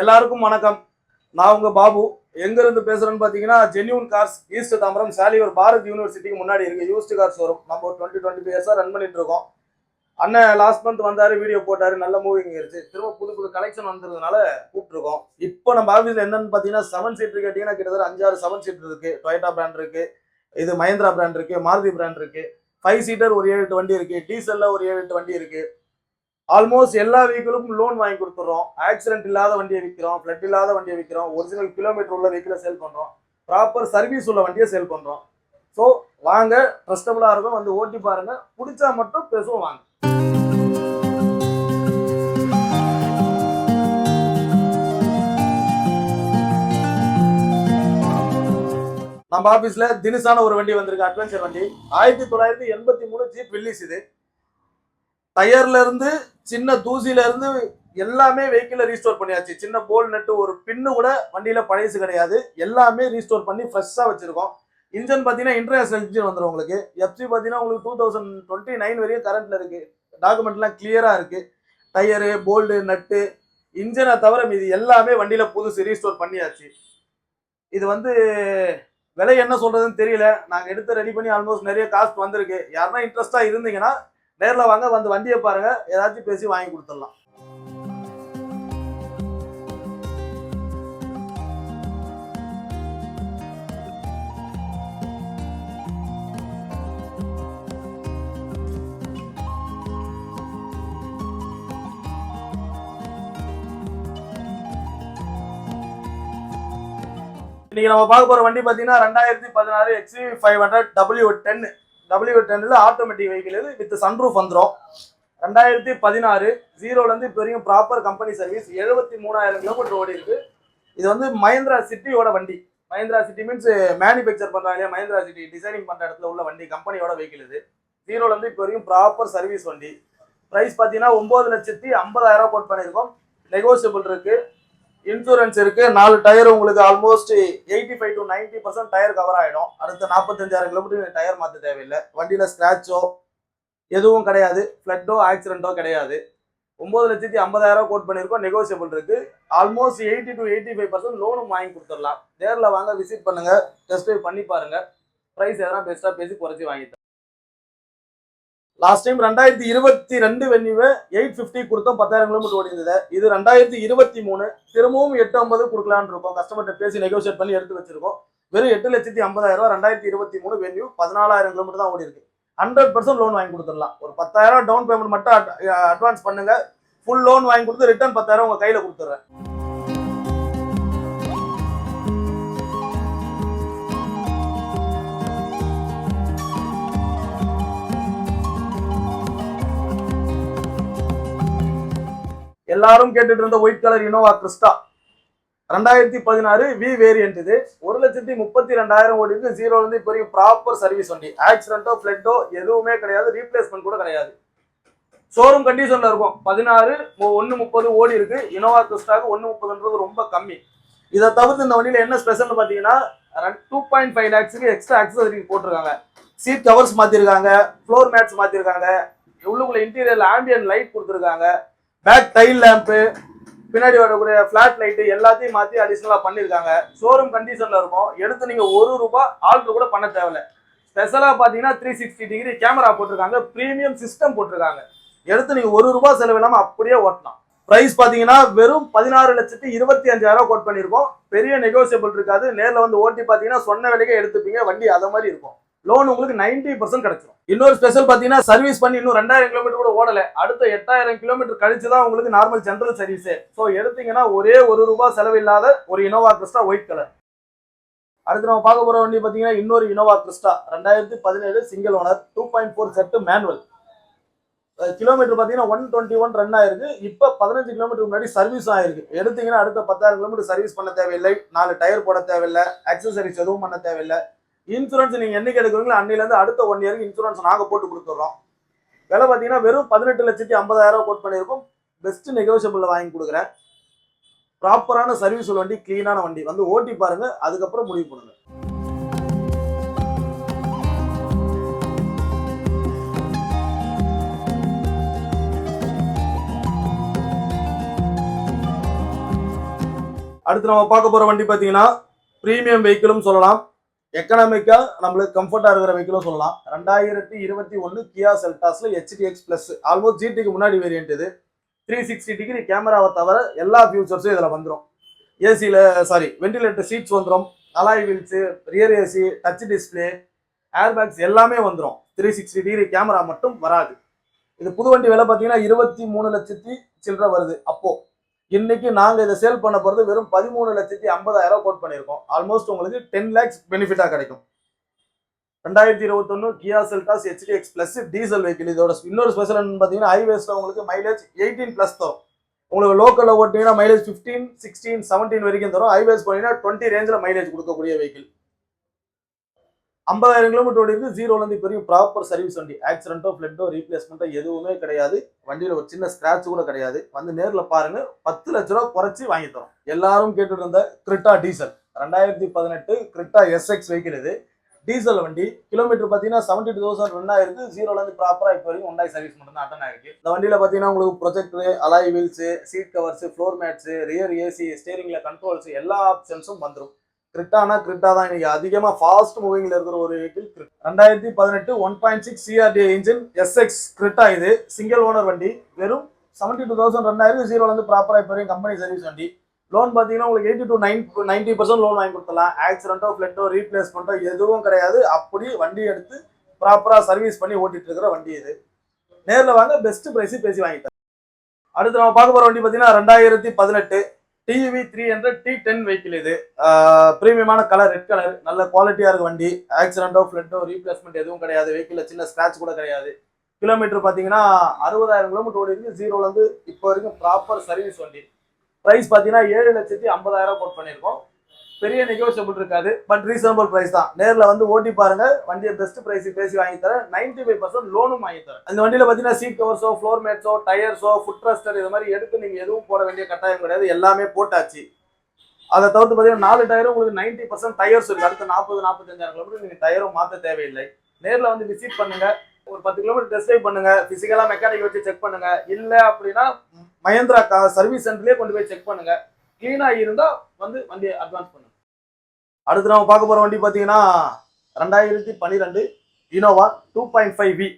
எல்லாருக்கும் வணக்கம். நான் உங்க பாபு. எங்க இருந்து பேசுறேன்னு பாத்தீங்கன்னா genuine cars east Tambaram Selaiyur Bharat யூனிவர்சிட்டிக்கு முன்னாடி இருக்கு. யூஸ்ட் கார்ஸ் வரும் நம்ம ஒரு டுவெண்ட்டி டுவெண்ட்டி இயர்ஸா ரன் பண்ணிட்டு இருக்கோம். அண்ணன் லாஸ்ட் மந்த் வந்தாரு வீடியோ போட்டாரு நல்ல மூவிங் இருந்துச்சு திரும்ப புது புது கலெக்ஷன் வந்ததுனால கூப்பிட்டுருக்கோம். இப்போ நம்ம ஆஃபீஸ்ல என்னன்னு பாத்தீங்கன்னா செவன் சீட் கேட்டீங்கன்னா கிட்டத்தட்ட அஞ்சாறு செவன் சீட்டர் இருக்கு. டொயட்டா பிராண்ட் இருக்கு. இது மஹேந்திரா பிராண்ட் இருக்கு. மாருதி பிராண்ட் இருக்கு. ஃபைவ் சீட்டர் ஒரு ஏழு எட்டு வண்டி இருக்கு. டீசல்ல ஒரு ஏழு எட்டு வண்டி இருக்கு. ஆல்மோஸ்ட் எல்லா வெஹிக்கிளுக்கும் லோன் வாங்கி கொடுத்துட்றோம். ஆக்சிடென்ட் இல்லாத வண்டியை விற்கிறோம் ஃப்ளட் இல்லாத வண்டியை விற்கிறோம் ஒரிஜினல் கிலோமீட்டர் உள்ள வெஹிக்கிளை சேல் பண்ணுறோம் ப்ராப்பர் சர்வீஸ் உள்ள வண்டியை சேல் பண்ணுறோம் ஸோ வாங்க ட்ரஸ்டபுளாக இருக்கும் வந்து ஓட்டி பாருங்க. பிடிச்சா மட்டும் பேசுவோம் வாங்க. நம்ம ஆஃபீஸில் தினுசான ஒரு வண்டி வந்திருக்கு அட்வென்ச்சர் வண்டி. ஆயிரத்தி தொள்ளாயிரத்தி எண்பத்தி மூணு ஜீப் ரிலீஸ் இது. டயர்ல இருந்து சின்ன தூசில இருந்து எல்லாமே வெஹிக்கிள ரீஸ்டோர் பண்ணியாச்சு. சின்ன போல் நட்டு ஒரு பின்னு கூட வண்டியில பழையசு கிடையாது. எல்லாமே ரீஸ்டோர் பண்ணி ஃப்ரெஷ்ஷா வச்சிருக்கோம். இன்ஜின் பார்த்தீங்கன்னா இன்டர்நேஷனல் இன்ஜின் வந்துடும் உங்களுக்கு. எஃப்சி பார்த்தீங்கன்னா உங்களுக்கு டூ தௌசண்ட் டுவெண்ட்டி நைன் வரையும் கரண்ட்ல இருக்கு. டாக்குமெண்ட்லாம் கிளியரா இருக்கு. டயரு போல்டு நட்டு இன்ஜினை தவிர மீதி எல்லாமே வண்டியில புதுசு ரீஸ்டோர் பண்ணியாச்சு. இது வந்து விலை என்ன சொல்றதுன்னு தெரியல. நாங்க எடுத்து ரெடி பண்ணி ஆல்மோஸ்ட் நிறைய காஸ்ட் வந்திருக்கு. யாருன்னா இன்ட்ரெஸ்டா இருந்தீங்கன்னா நேரில் வாங்க வந்து வண்டியை பாருங்க. ஏதாச்சும் பேசி வாங்கி கொடுத்துடலாம். இன்னைக்கு நம்ம பார்க்க போற வண்டி பாத்தீங்கன்னா ரெண்டாயிரத்தி பதினாறு XV five hundred W ten W டெனில் ஆட்டோமேட்டிக் வெஹிக்கிள் இது வித் சன்ரூஃப் வந்துடும் ரெண்டாயிரத்தி பதினாறு ஜீரோலேருந்து இப்போ வரைக்கும் ப்ராப்பர் கம்பெனி சர்வீஸ் எழுபத்தி மூணாயிரம் கிலோமீட்டர் ஓடி இருக்கு. இது வந்து மஹேந்திரா சிட்டியோட வண்டி. மஹேந்திரா சிட்டி மீன்ஸ் மேனுஃபேக்சர் பண்ணுறாங்க இல்லையா? மஹேந்திரா சிட்டி டிசைனிங் பண்ணுற இடத்துல உள்ள வண்டி கம்பெனியோட வெஹிக்கிள் இது. ஜீரோலேருந்து இப்போ வரைக்கும் ப்ராப்பர் சர்வீஸ் வண்டி. ப்ரைஸ் பார்த்தீங்கன்னா ஒம்பது லட்சத்தி ஐம்பதாயிரம் கோட் பண்ணியிருக்கோம். நெகோசியபிள் இருக்குது இன்சூரன்ஸ் இருக்கு. நாலு டயர் உங்களுக்கு almost eighty five to ninety percent tyre cover ஆகிடும் அடுத்த நாற்பத்தஞ்சாயிரம் கிலோமீட்டர் டயர் மாற்ற தேவையில்லை. வண்டியில் ஸ்க்ராச்சோ எதுவும் கிடையாது. ஃப்ளட்டோ ஆக்சிடென்ட்டோ கிடையாது. ஒம்பது லட்சத்தி ஐம்பதாயிரம் கோட் பண்ணியிருக்கோம். நெகோசியபிள் இருக்கு. Almost eighty to eighty five percent லோனும் வாங்கி கொடுத்துடலாம். நேரில் வாங்க விசிட் பண்ணுங்க. டெஸ்ட் ட்ரைவ் பண்ணி பாருங்க. ப்ரைஸ் எதனா பெஸ்ட்டாக பேசி குறைச்சி வாங்கிட்டு லாஸ்ட் டைம் ரெண்டாயிரத்தி இருபத்தி ரெண்டு வென்யூவை எயிட் ஃபிஃப்டி கொடுத்தோம் பத்தாயிரம் கிலோமீட்டர் ஓடிந்தது இது ரெண்டாயிரத்தி இருபத்தி மூணு திரும்பவும் எட்டு ஐம்பது கொடுக்கலான்னு இருக்கோம். கஸ்டமர்கிட்ட பேசி நெகோசியேட் பண்ணி எடுத்து வச்சிருக்கோம். வெறும் எட்டு லட்சத்தி ஐம்பதாயிரம் ரூபா ரெண்டாயிரத்தி இருபத்தி மூணு வென்யூ பதினாலாயிரம் கிலோமீட்டர் தான் ஓடி இருக்கு ஹண்ட்ரட் பர்சன்ட் லோன் வாங்கி கொடுத்துடலாம். ஒரு பத்தாயிரம் டவுன் பேமெண்ட் மட்டும் அட்வான்ஸ் பண்ணுங்க. ஃபுல் லோன் வாங்கி கொடுத்து ரிட்டர்ன் பத்தாயிரம் உங்க கையில கொடுத்துட்றேன். எல்லாரும் கேட்டுட்டு இருந்த ஒயிட் கலர் இனோவா கிறிஸ்டா ரெண்டாயிரத்தி பதினாறு வி வேரியன்ட் இது. ஒரு லட்சத்தி முப்பத்தி ரெண்டாயிரம் ஓடி ஜீரோல இருந்து இப்போ வரைக்கும் ப்ராப்பர் சர்வீஸ் வண்டி. ஆக்சிடென்ட்டோ ஃபிளட்டோ எதுவுமே கிடையாது. ரீப்ளேஸ்மெண்ட் கூட கிடையாது. ஷோரூம் கண்டிஷன்ல இருக்கும். பதினாறு ஒன்னு முப்பது ஓடி இருக்கு. இனோவா கிறிஸ்டாக்கு ஒன்னு முப்பதுன்றது ரொம்ப கம்மி. இதை தவிர்த்து இந்த வண்டியில என்ன ஸ்பெஷல்னு பாத்தீங்கன்னா டூ பாயிண்ட் ஃபைவ் லேக்ஸுக்கு எக்ஸ்ட்ரா அக்சசரி போட்டிருக்காங்க. சீட் கவர்ஸ் மாத்திருக்காங்க. ஃப்ளோர் மேட்ஸ் மாத்திருக்காங்க. உள்ளுக்குள்ள இன்டீரியர் ஆம்பியன் லைட் கொடுத்துருக்காங்க. பேக் டைல் லேம்ப்பு பின்னாடி வரக்கூடிய ஃபிளாட் லைட்டு எல்லாத்தையும் மாற்றி அடிஷ்னலாக பண்ணியிருக்காங்க. ஷோரூம் கண்டிஷனில் இருக்கும். எடுத்து நீங்கள் ஒரு ரூபா ஆல்ட்ரு கூட பண்ண தேவையில்ல. ஸ்பெஷலாக பார்த்தீங்கன்னா த்ரீ சிக்ஸ்டி டிகிரி கேமரா போட்டிருக்காங்க. ப்ரீமியம் சிஸ்டம் போட்டிருக்காங்க. எடுத்து நீங்கள் ஒரு ரூபா செலவில்லாமல் அப்படியே ஓட்டலாம். ப்ரைஸ் பார்த்தீங்கன்னா வெறும் பதினாறு லட்சத்தி இருபத்தி அஞ்சாயிரம் கோட் பண்ணியிருக்கோம். பெரிய நெகோசியபிள் இருக்காது. நேரில் வந்து ஓட்டி பார்த்தீங்கன்னா சொன்ன விலைக்கே எடுத்துப்பீங்க. வண்டி அதை மாதிரி இருக்கும். லோன் உங்களுக்கு நைன்டி பர்சன்ட் கிடைச்சிடும் இன்னொரு ஸ்பெஷல் பார்த்தீங்கன்னா சர்வீஸ் பண்ணி இன்னும் ரெண்டாயிரம் கிலோமீட்டர் கூட ஓடல. அடுத்த எட்டாயிரம் கிலோமீட்டர் கழிச்சு தான் உங்களுக்கு நார்மல் ஜென்ரல் சர்வீஸ் ஸோ எடுத்தீங்கன்னா ஒரே ஒரு ரூபாய் செலவில்லாத ஒரு இனோவா கிறிஸ்டா ஒயிட் கலர் அடுத்து நம்ம பார்க்க போற வண்டி பார்த்தீங்கன்னா இன்னொரு இனோவா கிறிஸ்டா ரெண்டாயிரத்தி பதினேழு single owner two point four set manual kilometre பார்த்தீங்கன்னா ஒன் டுவெண்ட்டி ஒன் ரன் ஆயிருக்கு. இப்போ பதினஞ்சு கிலோமீட்டர் முன்னாடி சர்வீஸ் ஆயிருக்கு. எடுத்தீங்கன்னா அடுத்த பத்தாயிரம் கிலோமீட்டர் சர்வீஸ் பண்ண தேவையில்லை. நாலு டயர் போட தேவையில்லை. அக்சசரிஸ் எதுவும் பண்ண தேவையில்லை. இன்சூரன்ஸ் நீங்க என்னைக்கு எடுக்கிறீங்களோ அன்னையில இருந்து அடுத்த ஒன் இயருக்கு இன்சூரன்ஸ் நாங்க போட்டு கொடுத்துட்றோம் விலை பார்த்தீங்கன்னா வெறும் பதினெட்டு லட்சத்தி ஐம்பதாயிரம் கோட் பண்ணியிருக்கோம். பெஸ்ட் நெகோசியபிள்ல வாங்கி கொடுக்குறேன். ப்ராப்பரான சர்வீஸ் உள்ள வண்டி க்ளீனான வண்டி. வந்து ஓட்டி பாருங்க அதுக்கப்புறம் முடிவு பண்ணுங்க. அடுத்து நம்ம பார்க்க போகிற வண்டி பார்த்தீங்கன்னா ப்ரீமியம் வெஹிக்கிளும் சொல்லலாம். எக்கனாமிக்கா நம்மளுக்கு கம்ஃபர்ட்டா இருக்கிற வெஹிக்கிளும் சொல்லலாம். ரெண்டாயிரத்தி இருபத்தி ஒன்று கியா செல்டாஸ்ல ஹெச்டிஎக்ஸ் பிளஸ் ஆல்மோஸ்ட் ஜிடிக்கு முன்னாடி வேரியன்ட் இது. த்ரீ சிக்ஸ்டி டிகிரி கேமராவை தவிர எல்லா ஃபியூச்சர்ஸும் இதில் வந்துடும் ஏசியில் சாரி வெண்டிலேட்டர் சீட்ஸ் வந்துடும் alloy wheels rear AC touch display airbags எல்லாமே வந்துடும் த்ரீ சிக்ஸ்டி டிகிரி கேமரா மட்டும் வராது. இது புது வண்டி விலை பார்த்தீங்கன்னா இருபத்தி மூணு லட்சத்தி சில்லற வருது. அப்போது இன்னைக்கு நாங்கள் இதை சேல் பண்ண போகிறது வெறும் பதிமூணு லட்சத்தி ஐம்பதாயிரம் கோட் பண்ணியிருக்கோம். ஆல்மோஸ்ட் உங்களுக்கு டென் லேக்ஸ் பெனிஃபிட்டாக கிடைக்கும். ரெண்டாயிரத்தி இருபத்தொன்னு Kia Seltos HTX plus diesel vehicle இதோட இன்னொரு ஸ்பெஷல் பார்த்தீங்கன்னா ஹைவேஸ்ல உங்களுக்கு மைலேஜ் எயிட்டீன் ப்ளஸ் தரும். உங்களுக்கு லோக்கலில் ஓட்டிங்கன்னா மைலேஜ் ஃபிஃப்டீன் சிக்ஸ்டீன் செவன்டீன் வரைக்கும் தரும். ஹைவேஸ் போனீங்கன்னா டுவெண்ட்டி ரேஞ்சில் மைலேஜ் கொடுக்கக்கூடிய வெஹிக்கிள் ஐம்பதாயிரம் கிலோமீட்டர் ஓடி இருக்கு ஜீரோலேருந்து இப்போ வரைக்கும் ப்ராப்பர் சர்வீஸ் வண்டி. ஆக்சிடென்ட்டோ ஃப்ளட்டோ ரீப்ளேஸ்மெண்ட்டோ எதுவுமே கிடையாது. வண்டியில் ஒரு சின்ன ஸ்க்ராட்ச் கூட கிடையாது. வந்து நேரில் பாருங்க. பத்து லட்ச ரூபா குறைச்சி வாங்கி தரோம். எல்லாரும் கேட்டுட்டு இருந்த கிரிட்டா டீசல் ரெண்டாயிரத்தி பதினெட்டு கிரிட்டா எஸ்எக்ஸ் வைக்கிறது டீசல் வண்டி. கிலோமீட்டர் பார்த்தீங்கன்னா செவன்டி டூ தௌசண்ட் ரன் ஆயிருக்கு ஜீரோலேருந்து ப்ராப்பராக இப்போ வரைக்கும் ஒன்றாய் சர்வீஸ் மட்டும் தான் அட்டன் ஆயிருக்கு. இந்த வண்டியில் பார்த்தீங்கன்னா உங்களுக்கு projector alloy wheels seat covers floor mats rear AC ஸ்டேரிங்கில் controls எல்லா ஆப்ஷன்ஸும் வந்துடும் கிரிட்டானா கிரிட்டா தான் இன்னைக்கு. அதிகமாக ஃபாஸ்ட் மூவிங்கில் இருக்கிற ஒரு வெஹிக்கிள் ரெண்டாயிரத்தி பதினெட்டு one point six CRDi engine SX Creta இது. சிங்கிள் ஓனர் வண்டி. வெறும் செவன்டி டூ தௌசண்ட் ரன் ஜீரோலேருந்து ப்ராப்பராக இப்போ வரைக்கும் கம்பெனி சர்வீஸ் வண்டி. லோன் பார்த்தீங்கன்னா உங்களுக்கு eighty to nine ninety percent loan வாங்கி கொடுத்தலாம் ஆக்சிடென்ட்டோ ஃப்ளட்டோ ரீப்ளேஸ்மெண்ட்டோ எதுவும் கிடையாது. அப்படி வண்டி எடுத்து ப்ராப்பராக சர்வீஸ் பண்ணி ஓட்டிட்டு இருக்கிற வண்டி இது. நேரில் வாங்க பெஸ்ட் ப்ரைஸு பேசி வாங்கிட்டேன் அடுத்து நம்ம பார்க்க போகிற வண்டி பார்த்தீங்கன்னா ரெண்டாயிரத்தி பதினெட்டு TV three hundred T ten vehicle இது. ப்ரீமியமான கலர் ரெட் கலர் நல்ல குவாலிட்டியாக இருக்கு வண்டி. ஆக்சிடென்ட்டோ ஃப்ளட்டோ ரீப்ளேஸ்மெண்ட் எதுவும் கிடையாது. வெஹிக்கிளில் சின்ன ஸ்க்ராட்ச் கூட கிடையாது. கிலோமீட்டர் பார்த்தீங்கன்னா அறுபதாயிரம் கிலோமீட்டர் ஓடி இருக்கு ஜீரோலேருந்து இப்போ வரைக்கும் ப்ராப்பர் சர்வீஸ் வண்டி. ப்ரைஸ் பார்த்தீங்கன்னா ஏழு லட்சத்தி ஐம்பதாயிரம் கோட் பண்ணியிருக்கோம். பெரிய நெகோசியபிள் இருக்காது பட் ரீசனபிள் பிரைஸ் தான். நேரில் வந்து ஓட்டி பாருங்க வண்டியை பெஸ்ட் பிரைஸ் பேசி வாங்கி தரேன். நைன்டி ஃபைவ் பர்சன்ட் லோனும் வாங்கி தரேன். அந்த வண்டியில் பார்த்தீங்கன்னா சீட் கவர்ஸோ ஃப்ளோர் மேட்ஸோ டயர்ஸோ ஃபுட் ரெஸ்டர் இது மாதிரி எடுத்து நீங்கள் எதுவும் போட வேண்டிய கட்டாயம் கிடையாது. எல்லாமே போட்டாச்சு. அதை தவிர்த்து பார்த்தீங்கன்னா நாலு டயரும் உங்களுக்கு நைன்டி பர்சன்ட் டயர்ஸ் இருக்கு. அடுத்த நாற்பது நாற்பத்தஞ்சாயிரம் கிலோமீட்டர் நீங்கள் டயரும் மாற்ற தேவையில்லை. நேரில் வந்து விசிட் பண்ணுங்க. ஒரு பத்து கிலோமீட்டர் டெஸ்ட் ட்ரைவ் பண்ணுங்க. பிசிக்கலாக மெக்கானிக் வச்சு செக் பண்ணுங்க. இல்லை அப்படின்னா மஹேந்திரா கா சர்வீஸ் சென்டர்லேயே கொண்டு போய் செக் பண்ணுங்க. க்ளீனாக இருந்தால் வந்து வண்டியை அட்வான்ஸ் பண்ணுங்க அடுத்து நம்ம பார்க்க போகிற வண்டி பார்த்தீங்கன்னா ரெண்டாயிரத்தி பன்னிரெண்டு Innova two point five V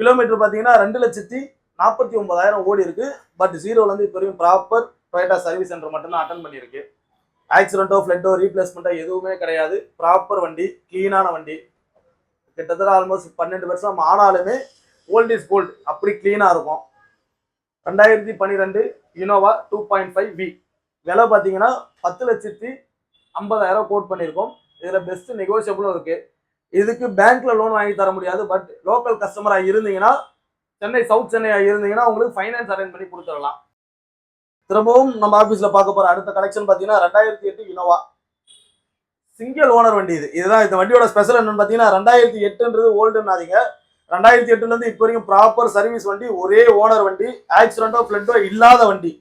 kilometre பார்த்தீங்கன்னா ரெண்டு லட்சத்தி நாற்பத்தி ஒன்பதாயிரம் ஓடி இருக்கு. பட் ஜீரோலேருந்து இப்போ வரைக்கும் ப்ராப்பர் டொயட்டா சர்வீஸ் சென்டர் மட்டும்தான் அட்டன் பண்ணியிருக்கு. ஆக்சிடென்ட்டோ ஃப்ளட்டோ ரீப்ளேஸ்மெண்ட்டோ எதுவுமே கிடையாது. ப்ராப்பர் வண்டி க்ளீனான வண்டி. கிட்டத்தட்ட ஆல்மோஸ்ட் பன்னெண்டு வருஷம் ஆனாலுமே ஓல்ட் இஸ் கோல்டு அப்படி க்ளீனாக இருக்கும். ரெண்டாயிரத்தி பன்னிரெண்டு Innova two point five V விலை பார்த்தீங்கன்னா பத்து லட்சத்தி ஐம்பதாயிரம் கோட் பண்ணியிருக்கோம். இதில் பெஸ்ட் நெகோசியபிளும் இருக்குது இதுக்கு பேங்க்ல லோன் வாங்கி தர முடியாது பட் லோக்கல் கஸ்டமராக இருந்தீங்கன்னா சென்னை சவுத் சென்னையாக இருந்தீங்கன்னா உங்களுக்கு ஃபைனான்ஸ் அரேஞ்ச் பண்ணி கொடுத்துடலாம். திரும்பவும் நம்ம ஆஃபீஸில் பார்க்க போகிற அடுத்த கலெக்ஷன் பார்த்தீங்கன்னா ரெண்டாயிரத்தி எட்டு இனோவா சிங்கிள் ஓனர் வண்டி இது. இதுதான் இந்த வண்டியோட ஸ்பெஷல் என்னன்னு பார்த்தீங்கன்னா ரெண்டாயிரத்தி எட்டுன்றது ஓல்டுன்னாதீங்க ரெண்டாயிரத்தி எட்டுலேருந்து இப்போ வரைக்கும் ப்ராப்பர் சர்வீஸ் வண்டி ஒரே ஓனர் வண்டி ஆக்சிடென்ட்டோ ஃப்ளட்டோ இல்லாத வண்டி.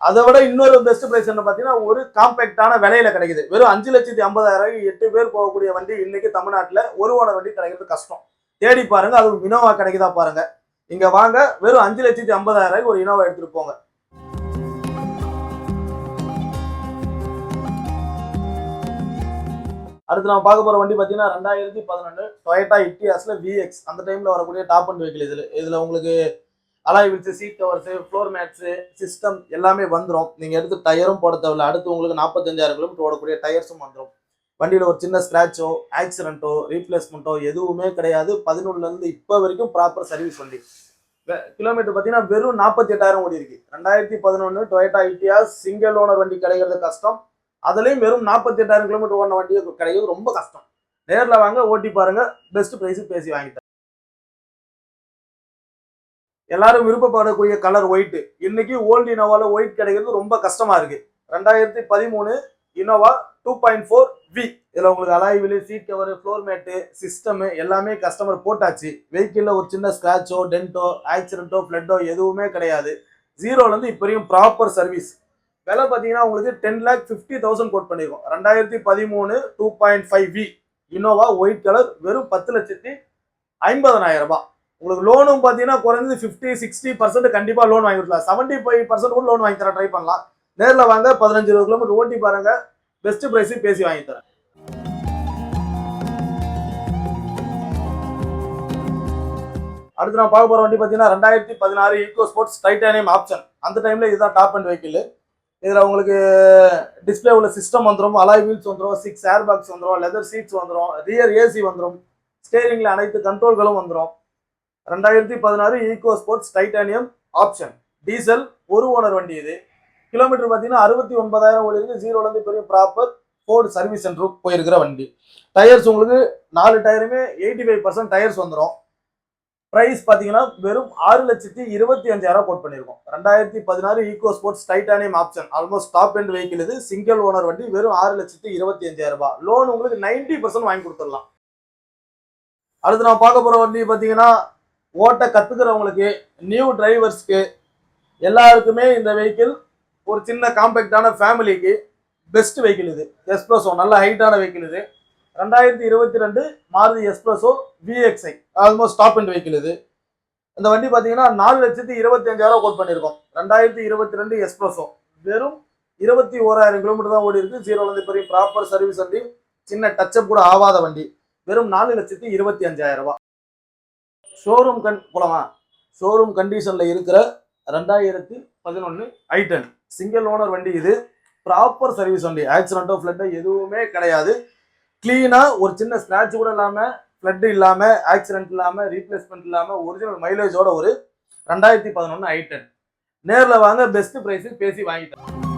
அதை விட இன்னொரு பெஸ்ட் பிரைஸ் என்ன பார்த்தீங்கன்னா ஒரு காம்பேக்டான விலையில கிடைக்குது. வெறும் அஞ்சு லட்சத்தி ஐம்பதாயிரம் எட்டு பேர் போகக்கூடிய வண்டி இன்னைக்கு தமிழ்நாட்டில் ஒரு ஓனர் வண்டி கிடைக்கிறது கஷ்டம். தேடி பாருங்க அது இனோவா கிடைக்குதா பாருங்க. இங்க வாங்க வெறும் அஞ்சு லட்சத்தி ஐம்பதாயிரம் ஒரு இனோவா எடுத்துட்டு போங்க. அடுத்து நம்ம பார்க்க போற வண்டி பார்த்தீங்கன்னா ரெண்டாயிரத்தி பதினொன்று டொயட்டா இட்டியாஸ்ல விஎக்ஸ் அந்த டைம்ல வரக்கூடிய டாப் அண்ட் வெஹிக்கிள் இதுல இதுல உங்களுக்கு alloy wheels seat covers floor mats system எல்லாமே வந்துடும் நீங்கள் எடுத்து டயரும் போட தேவையில்ல. அடுத்து உங்களுக்கு நாற்பத்தஞ்சாயிரம் கிலோமீட்டர் ஓடக்கூடிய டயர்ஸும் வந்துடும் வண்டியில் ஒரு சின்ன ஸ்க்ராச்சோ ஆக்சிடென்ட்டோ ரீப்ளேஸ்மெண்ட்டோ எதுவுமே கிடையாது. பதினொன்றுலேருந்து இப்போ வரைக்கும் ப்ராப்பர் சர்வீஸ் வண்டி. கிலோமீட்டர் பார்த்தீங்கன்னா வெறும் நாற்பத்தி எட்டாயிரம் ஓடி இருக்கு ரெண்டாயிரத்தி பதினொன்று டொயேட்டா ஐடியா சிங்கிள் ஓனர் வண்டி கிடைக்கிறது கஷ்டம். அதுலேயும் வெறும் நாற்பத்தி எட்டாயிரம் கிலோமீட்டர் ஓடின வண்டியை கிடைக்கிறது ரொம்ப கஷ்டம். நேரில் வாங்க ஓட்டி பாருங்க. பெஸ்ட் ப்ரைஸு பேசி வாங்கிட்டேன் எல்லாரும் விருப்பப்படக்கூடிய கலர் ஒயிட் இன்னைக்கு ஓல்டு இனோவால ஒயிட் கிடைக்கிறது ரொம்ப கஷ்டமா இருக்கு. ரெண்டாயிரத்தி பதிமூணு Innova two point four V இதில் உங்களுக்கு alloy wheel seat cover floor mat system எல்லாமே கஸ்டமர் போட்டாச்சு. வெஹிக்கிளில் ஒரு சின்ன ஸ்க்ராச்சோ டென்ட்டோ ஆக்சிடென்ட்டோ ஃப்ளட்டோ எதுவுமே கிடையாது. ஜீரோலேருந்து இப்போ வரைக்கும் ப்ராப்பர் சர்வீஸ் விலை பார்த்தீங்கன்னா உங்களுக்கு ten lakh fifty thousand quote பண்ணியிருக்கோம் ரெண்டாயிரத்தி பதிமூணு two point five V Innova white colour வெறும் பத்து லட்சத்தி ஐம்பதனாயிரம் ரூபாய். உங்களுக்கு லோனும் பார்த்தீங்கன்னா குறைஞ்சது ஃபிஃப்டி சிக்ஸ்டி பர்சன்ட் கண்டிப்பாக லோன் வாங்கி கொடுக்கலாம். செவன்ட்டி ஃபைவ் பர்சன்ட் கூட லோன் வாங்கி தர ட்ரை பண்ணலாம். நேரில் வாங்க பதினஞ்சு இருபது கிலோமீட்டர் ஓட்டி பாருங்க. பெஸ்ட் பிரைஸ் பேசி வாங்கி தரேன். அடுத்து நான் பார்க்க போகிற வண்டி பார்த்தீங்கன்னா ரெண்டாயிரத்தி பதினாறு ஈகோ ஸ்போர்ட்ஸ் டைட்டானியம் ஆப்ஷன் அந்த டைம்ல இதுதான் டாப் அண்ட் வெஹிக்கிள் இதில் உங்களுக்கு டிஸ்பிளே உள்ள சிஸ்டம் வந்துடும் அலாய் வீல்ஸ் வந்துடும் சிக்ஸ் ஏர் பாக்ஸ் வந்துடும் லெதர் சீட்ஸ் வந்துடும் ரியர் ஏசி வந்துடும் ஸ்டேரிங்ல அனைத்து கண்ட்ரோல்களும் வந்துடும் ரெண்டாயிரத்தி பதினாறு Eco Sports Titanium option diesel ஒரு ஓனர் வண்டி இது. கிலோமீட்டர் பார்த்தீங்கன்னா அறுபத்தி ஒன்பதாயிரம் ஓடி இருக்கு பெரிய ப்ராப்பர் ஃபோர்டு சர்வீஸ் சென்டருக்கு போயிருக்கிற வண்டி. டயர்ஸ் உங்களுக்கு நாலு டயருமே எயிட்டி ஃபைவ் பர்சன்ட் டயர்ஸ் வந்துடும் ப்ரைஸ் பார்த்தீங்கன்னா வெறும் ஆறு லட்சத்தி இருபத்தி அஞ்சாயிரம் கோட் பண்ணியிருக்கோம். ரெண்டாயிரத்தி பதினாறு Eco Sports Titanium option almost top end vehicle இது. சிங்கிள் ஓனர் வண்டி வெறும் ஆறு லட்சத்தி இருபத்தி அஞ்சாயிரம் ரூபாய். லோன் உங்களுக்கு நைன்டி பர்சன்ட் வாங்கி கொடுத்துடலாம். அடுத்து நான் பார்க்க போகிற வண்டி பார்த்தீங்கன்னா ஓட்ட கத்துக்கிறவங்களுக்கு நியூ டிரைவர்ஸ்க்கு எல்லாருக்குமே இந்த வெஹிக்கிள் ஒரு சின்ன காம்பேக்டான ஃபேமிலிக்கு பெஸ்ட் வெஹிக்கிள் இது. எஸ்ப்ரெஸோ நல்ல ஹைட்டான வெஹிக்கிள் இது. ரெண்டாயிரத்தி இருபத்தி ரெண்டு Maruti Spresso VXI almost stop end vehicle இது. இந்த வண்டி பார்த்தீங்கன்னா நாலு லட்சத்தி இருபத்தி அஞ்சாயிரம் கோட் பண்ணியிருக்கோம் ரெண்டாயிரத்தி இருபத்தி ரெண்டு எஸ்ப்ரெஸோ வெறும் இருபத்தி ஓராயிரம் கிலோமீட்டர் தான் ஓடி இருக்கு ஜீரோலேருந்து பெரிய ப்ராப்பர் சர்வீஸ் வண்டி சின்ன டச்சப் கூட ஆகாத வண்டி. வெறும் நாலு லட்சத்தி இருபத்தி அஞ்சாயிரம் ரூபாய். ஷோரூம் கண் போலாமா? ஷோரூம் கண்டிஷனில் இருக்கிற ரெண்டாயிரத்தி பதினொன்று ஐட்டன் சிங்கிள் ஓனர் வண்டி இது. ப்ராப்பர் சர்வீஸ் வண்டி. ஆக்சிடென்ட்டோ ஃப்ளட்டோ எதுவுமே கிடையாது. க்ளீனாக ஒரு சின்ன ஸ்க்ராட்ச் கூட இல்லாமல் ஃப்ளட் இல்லாமல் ஆக்சிடென்ட் இல்லாமல் ரீப்ளேஸ்மெண்ட் இல்லாமல் ஒரிஜினல் மைலேஜோட ஒரு ரெண்டாயிரத்தி பதினொன்று ஐட்டன் நேரில் வாங்க பெஸ்ட் ப்ரைஸு பேசி வாங்கிட்டேன்